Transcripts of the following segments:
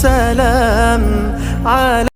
السلام على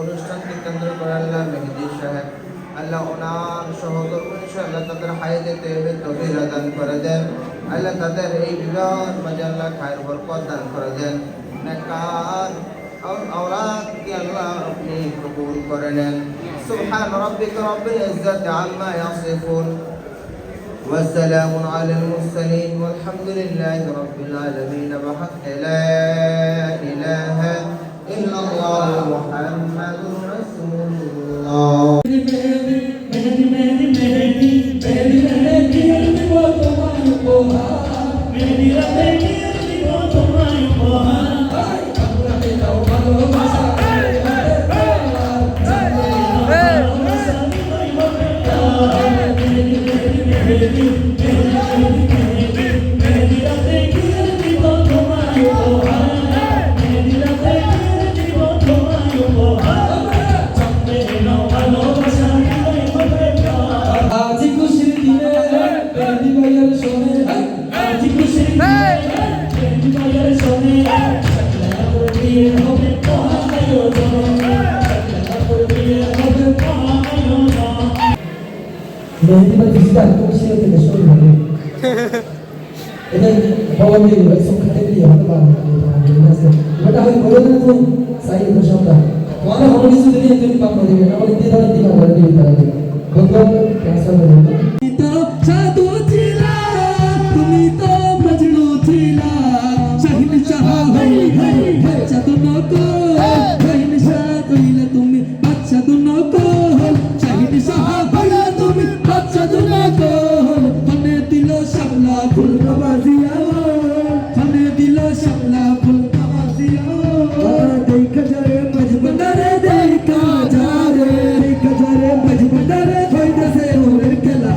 অনুষ্ঠানকে কেন্দ্র করে আল্লাহ মেহদি সাহেব, আল্লাহ ওনার সহকর্মী দান করে দেন। আল্লাহ তাদের এই বিবাহের মাঝে আল্লাহ খায়ের বরকত দান করে দেন। নেকার আর করে নেন। سبحان ربك رب العزة عما يصفون والسلام على المرسلين والحمد لله رب العالمين بحق لا إله إلا الله محمد anybody who's got good shield in the shoulder. and then, follow me, like some category of the body. But I will go to the side of the shoulder. One of the reasons they didn't do it, but they didn't do it. They didn't do it. They didn't do it. শামলা ফুল বাজিয়া ফনে দিল শামলা ফুল বাজিয়া দেখা যারে মজবুদারে দেখা যারে দেখা যারে মজবুদারে কইতাছে ওরের খেলা।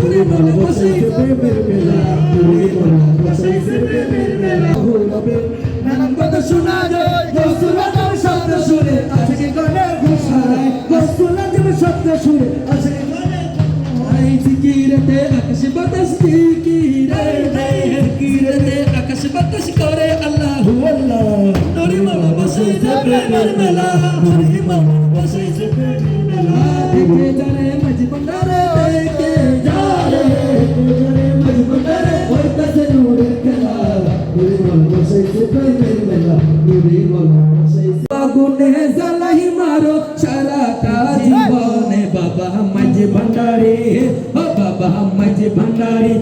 তুই মনে বসাইছে প্রেমের মেলা তুই মনে বসাইছে প্রেমের মেলা। হবে নানান কথা শোনা যায় রসুলা নাম শব্দ শুনে, আজকে গনে ঘোষায় রসুলা নাম শব্দ শুনে আজকে করে আল্লাহু আল্লাহ। নরি মালা বসাইছে প্রেমের মেলা নরি মালা বসাইছে প্রেমের মেলা দেখে জানে মাঝি বন্দারে দেখে জানে মাঝি বন্দারে হইতাছে নূরের খেলা নরি মালা বসাইছে প্রেমের মেলা নরি মালা বসাইছে আগুনে জ্বালাই মারো সারাটা জীবনে বাবা মাঝে ভান্ডারে বাবা মাঝে ভান্ডারে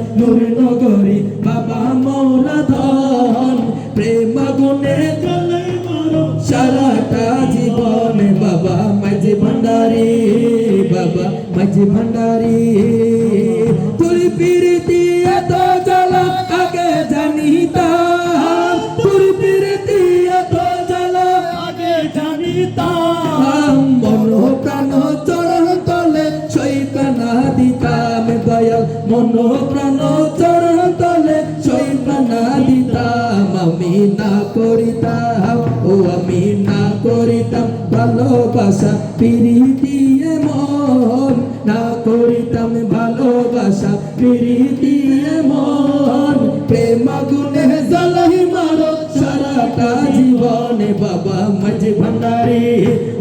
ভালোবাসা, প্রীতি মন। না করিতাম ভালোবাসা, প্রীতি মন। প্রেম গুনে জ্বালাই মারো সারাটা জীবনে। বাবা মাঝি ভান্ডারি,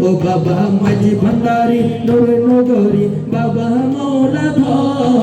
ও বাবা মাঝি ভান্ডারি, নূর নগরী, বাবা মৌলা ধন।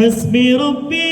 ഹസ്ബി റബ്ബി